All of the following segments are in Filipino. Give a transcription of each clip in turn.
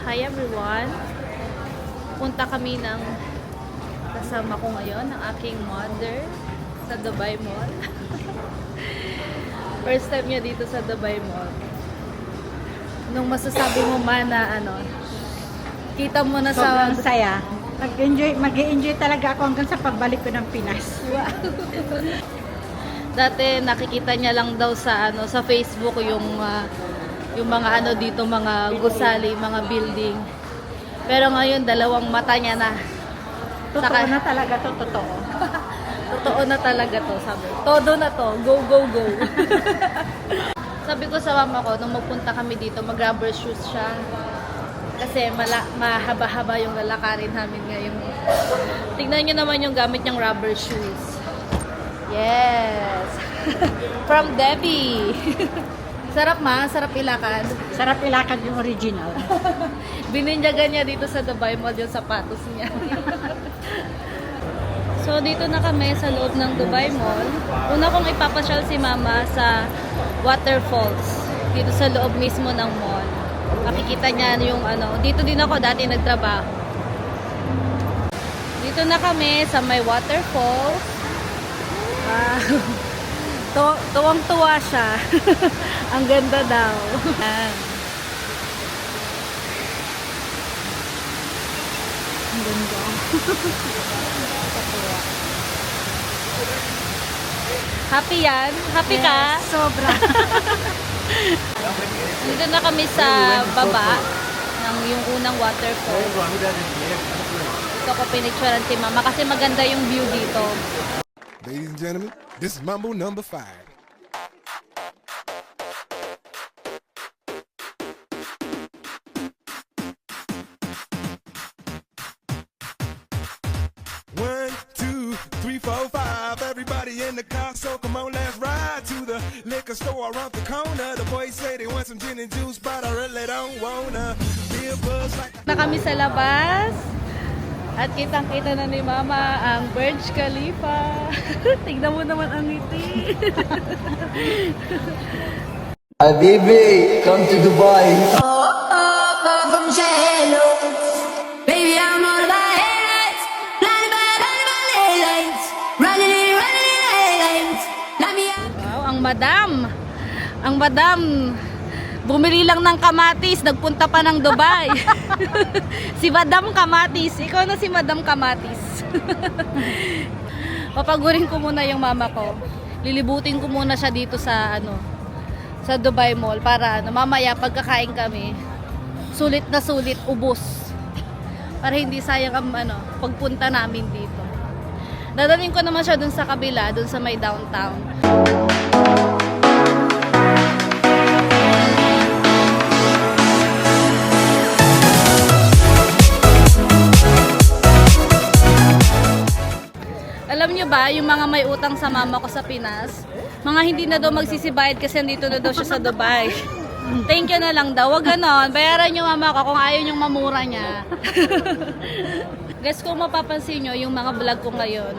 Hi everyone! Punta kami ng kasama ko ngayon, ng aking mother sa Dubai Mall. First time niya dito sa Dubai Mall. Nung masasabi mo man na ano, kita mo na sa... Sobrang saya. Mag-enjoy, mag-enjoy talaga ako hanggang sa pagbalik ko ng Pinas. Dati nakikita niya lang daw sa ano sa Facebook yung ah, yung mga ano dito mga gusali, mga building. Pero ngayon dalawang mata niya na. Totoo Saka- na talaga to, totoo. Totoo na talaga to, sabi. Todo na to. Go, go, go. sabi ko sa mama ko, nung magpunta kami dito, mag-rubber shoes siya. Kasi mala, mahaba-haba yung lalakarin namin ngayon. Tignan nyo naman yung gamit niyang rubber shoes. Yes! From Debbie! Sarap ma, sarap ilakad. Sarap ilakad yung original. Bininyagan niya dito sa Dubai Mall yung sapatos niya. so, dito na kami sa loob ng Dubai Mall. Una kong ipapasyal si Mama sa waterfalls. Dito sa loob mismo ng mall. Makikita niya yung ano. Dito din ako dati nagtrabaho. Dito na kami sa may waterfalls. Wow. Tu- Tuwang-tuwa siya. Ang ganda daw. Ang ganda. Happy yan? Happy ka? Sobra. Dito na kami sa baba ng yung unang waterfall. Ito ko pinicturean si mama kasi maganda yung view dito. Ladies and gentlemen, this is Mambo number five. One, two, three, four, five. Everybody in the car, so come on, let's ride to the liquor store around the corner. The boys say they want some gin and juice, but I really don't wanna be a buzz like. Na kami sa labas. At kitang-kita na ni Mama ang Burj Khalifa. Tignan mo naman ang ngiti. Habibi, come to Dubai. from shallow. Baby, I'm all about headlights. Blinded by, blinded by headlights. Running in, running in headlights. Wow, ang madam. Ang madam. Bumili lang ng kamatis, nagpunta pa ng Dubai. si Madam Kamatis. Ikaw na si Madam Kamatis. Papagurin ko muna yung mama ko. Lilibutin ko muna siya dito sa ano sa Dubai Mall para ano, mamaya pagkakain kami sulit na sulit ubos para hindi sayang ang ano pagpunta namin dito. Dadalhin ko naman siya dun sa kabila, dun sa may downtown. Alam nyo ba, yung mga may utang sa mama ko sa Pinas, mga hindi na daw magsisibayad kasi nandito na daw siya sa Dubai. Thank you na lang daw. Wag ganon. Bayaran nyo mama ko kung ayaw yung mamura niya. Guys, kung mapapansin nyo, yung mga vlog ko ngayon,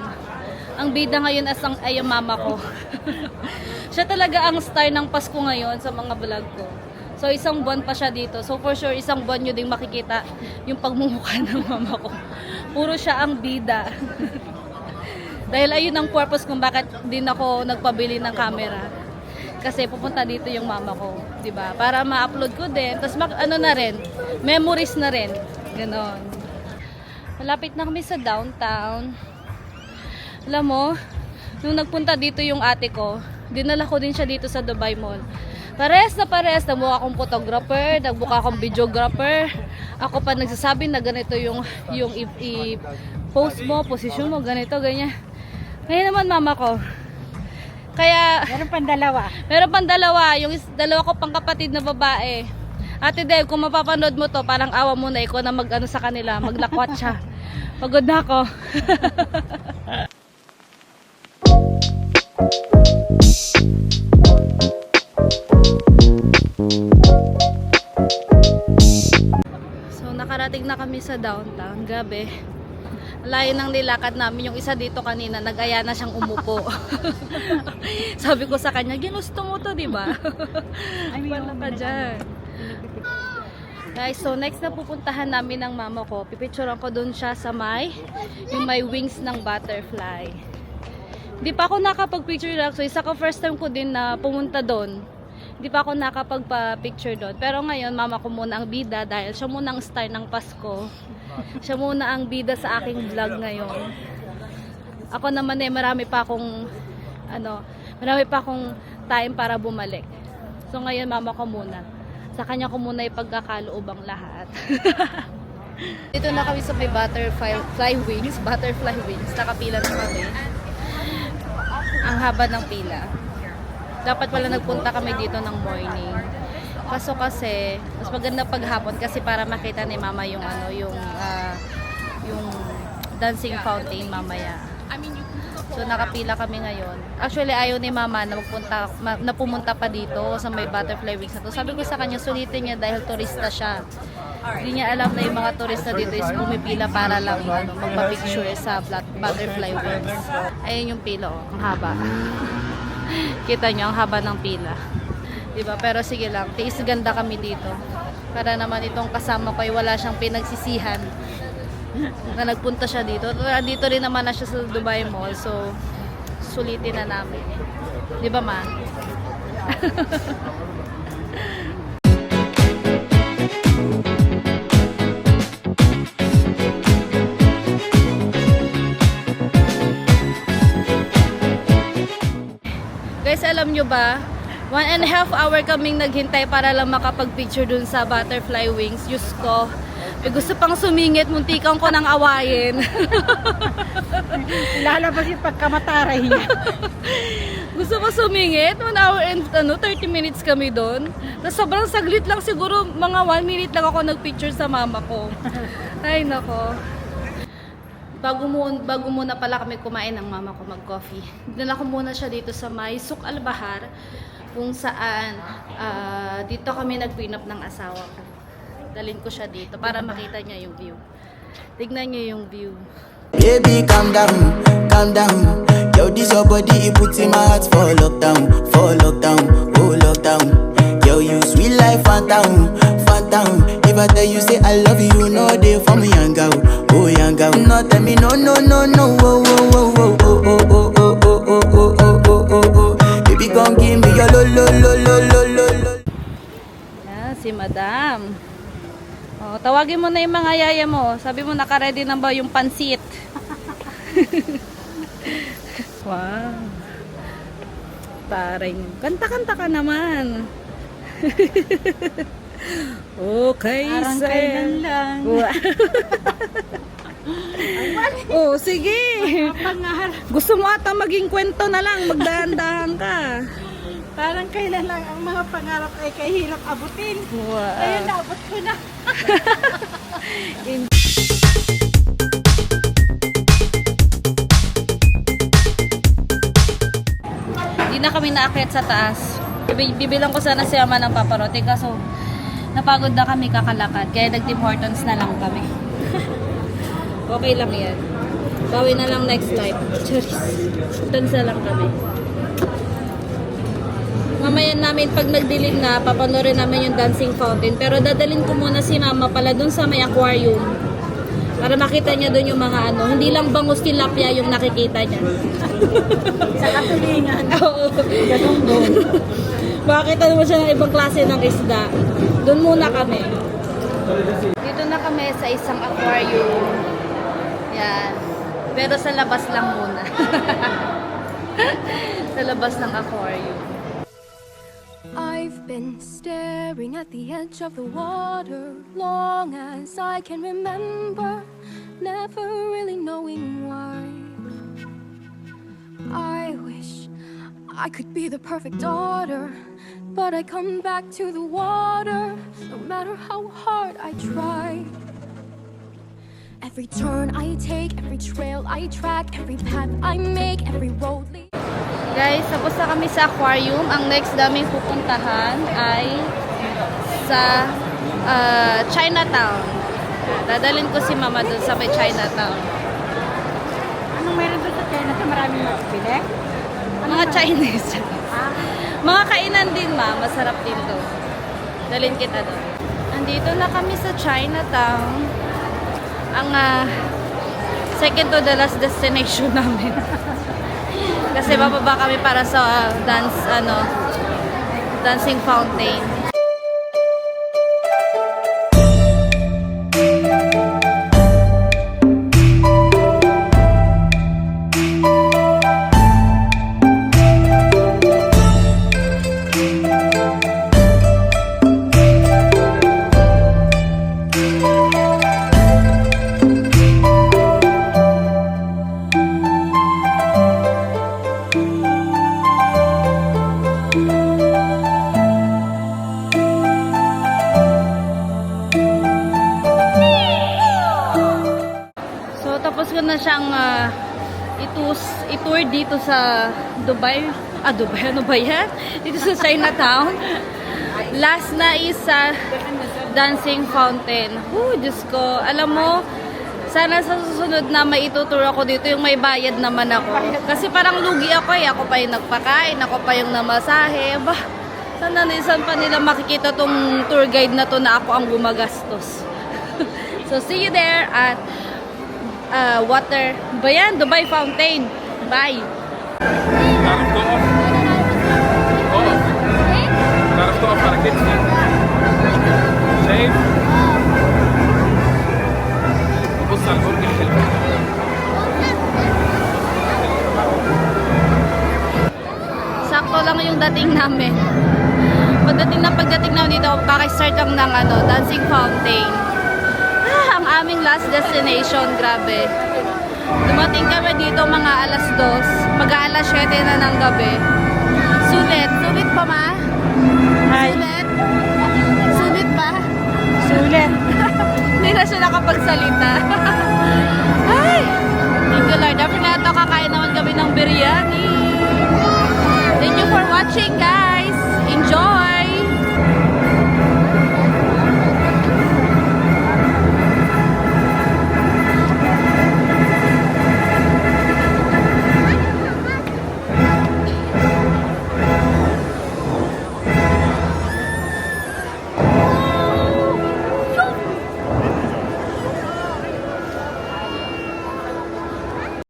ang bida ngayon as ang, ay yung mama ko. siya talaga ang star ng Pasko ngayon sa mga vlog ko. So, isang buwan pa siya dito. So, for sure, isang buwan nyo ding makikita yung pagmumukha ng mama ko. Puro siya ang bida. Dahil ayun ang purpose kung bakit din ako nagpabili ng camera. Kasi pupunta dito yung mama ko, 'di ba? Para ma-upload ko din. Tapos mak- ano na rin, memories na rin. Ganon. Malapit na kami sa downtown. Alam mo, nung nagpunta dito yung ate ko, dinala ko din siya dito sa Dubai Mall. Pares na pares, nagbuka akong photographer, nagbuka akong videographer. Ako pa nagsasabi na ganito yung yung i- i- post mo, posisyon mo, ganito, ganyan. Ngayon naman mama ko. Kaya, Meron pang dalawa. meron pang dalawa, yung is- dalawa ko pang kapatid na babae. Ate Deb, kung mapapanood mo to, parang awa mo na ikaw na mag-ano sa kanila, maglakwat siya. Pagod na ako. so, nakarating na kami sa downtown. Gabi. Layo ng nilakad namin. Yung isa dito kanina, nag-aya na siyang umupo. Sabi ko sa kanya, ginusto mo to, di ba? Wala ka dyan. Guys, so next na pupuntahan namin ng mama ko, pipicturean ko dun siya sa may, yung may wings ng butterfly. Hindi pa ako nakapag-picture actually. Isa ko first time ko din na pumunta doon. Hindi pa ako nakapagpa-picture doon. Pero ngayon, mama ko muna ang bida dahil siya muna ang star ng Pasko. Siya muna ang bida sa aking vlog ngayon. Ako naman eh, marami pa akong, ano, marami pa akong time para bumalik. So ngayon, mama ko muna. Sa kanya ko muna ipagkakaloob ang lahat. Dito na kami sa may butterfly fly wings, butterfly wings. Nakapila na kami. Ang haba ng pila. Dapat pala nagpunta kami dito ng morning. Kaso kasi, mas maganda paghapon kasi para makita ni mama yung ano, yung ah, yung dancing fountain mamaya. So nakapila kami ngayon. Actually ayaw ni mama na magpunta ma- na pumunta pa dito sa may butterfly wings to. Sabi ko sa kanya sulitin niya dahil turista siya. Hindi niya alam na yung mga turista dito is pumipila para lang ano, magpa-picture sa butterfly wings. Ayun yung pila oh, ang haba. Kita niyo ang haba ng pila. 'Di ba? Pero sige lang, tiis ganda kami dito. Para naman itong kasama ko ay wala siyang pinagsisihan na nagpunta siya dito. Dito rin naman na siya sa Dubai Mall. So, sulitin na namin. Di ba, ma? alam nyo ba? One and a half hour kaming naghintay para lang makapag-picture dun sa butterfly wings. Diyos ko. May gusto pang sumingit, muntikan ko nang awayin. Lalabas yung pagkamataray niya. gusto ko sumingit. One hour and ano, 30 minutes kami doon. Tapos sobrang saglit lang siguro, mga 1 minute lang ako nagpicture sa mama ko. Ay, nako. Bago, mo, bago muna pala kami kumain ng mama ko mag-coffee. Dinala ko muna siya dito sa may Suk Al-Bahar kung saan ah, dito kami nag-prenup ng asawa ko. Dalhin ko siya dito para makita niya yung view. Tignan niyo yung view. Baby, calm down, calm down. Yo, this your body, it puts in my heart for lockdown, for lockdown, oh lockdown. Yo, you sweet life, phantom, phantom. If I tell you say I love you, no day for me, young girl, oh girl. No tell me no, no, no, no, oh, oh, oh, oh, oh, oh, oh, oh, oh, oh, oh, oh, oh, oh, oh. Baby, come give me your lo, lo, lo, lo, lo, lo, lo. Yan, si Madam. Oh, tawagin mo na yung mga yaya mo. Sabi mo, naka-ready na ba yung pansit? wow. Taray. Kanta-kanta ka naman. okay, Parang sir. kailan lang. Wa- oh, sige. Gusto mo ata maging kwento na lang. Magdahan-dahan ka. Parang kailan lang ang mga pangarap ay kahirap abutin. Wow. Ayun, naabot ko na. Hindi na kami naakyat sa taas. Bibi- Bibilang ko sana si Ama ng paparote kaso napagod na kami kakalakad. Kaya nag-Tim Hortons na lang kami. okay lang yan. Bawi na lang next time. Charis. Tansa lang kami. Mamaya namin pag nagdilim na, papanorin namin yung dancing fountain. Pero dadalhin ko muna si mama pala dun sa may aquarium. Para makita niya dun yung mga ano. Hindi lang bangus tilapia yung nakikita niya. Sa katulingan. Oo. Makakita naman siya ng ibang klase ng isda. Doon muna kami. Dito na kami sa isang aquarium. Pero sa labas lang muna. sa labas ng aquarium. I've been staring at the edge of the water long as I can remember, never really knowing why. I wish I could be the perfect daughter, but I come back to the water no matter how hard I try. Every turn I take, every trail I track, every path I make, every road leads. Guys, tapos na kami sa aquarium. Ang next daming pupuntahan ay sa ah, Chinatown. Dadalhin ko si mama doon sa may Chinatown. Anong meron doon sa China sa maraming makapili? Mga Chinese. Mga kainan din ma, masarap din doon. Dalhin kita doon. Nandito na kami sa Chinatown. Ang ah, second to the last destination namin. Kasi bababa kami para sa ah, dance, ano, dancing fountain. Itour dito sa Dubai. Ah, Dubai, ano ba yan? Dito sa Chinatown. Last na is sa Dancing Fountain. Oh, Diyos ko. Alam mo, sana sa susunod na may ituturo ako dito yung may bayad naman ako. Kasi parang lugi ako eh. Ako pa yung nagpakain, ako pa yung namasahe. Bah, sana na saan pa nila makikita tong tour guide na to na ako ang gumagastos. so, see you there at uh, water. Ba yan? Dubai Fountain. Bye! Daarom go off. Go off. Daarom go off para kids niet. Safe. بص على البرج الحلو Sakto lang yung dating namin. Pagdating na pagdating namin dito, kakistart lang ng ano, dancing fountain. Ah, ang aming last destination, grabe. Dumating kami dito mga alas 2. Mag-aalas 7 na ng gabi. Sulit. Sulit pa ma? Hi. Sulit? Sulit ba? Sulit. Hindi na siya nakapagsalita. Ay! Thank you Lord. After na ito, kakain naman kami ng biryani. Thank you for watching guys. Enjoy!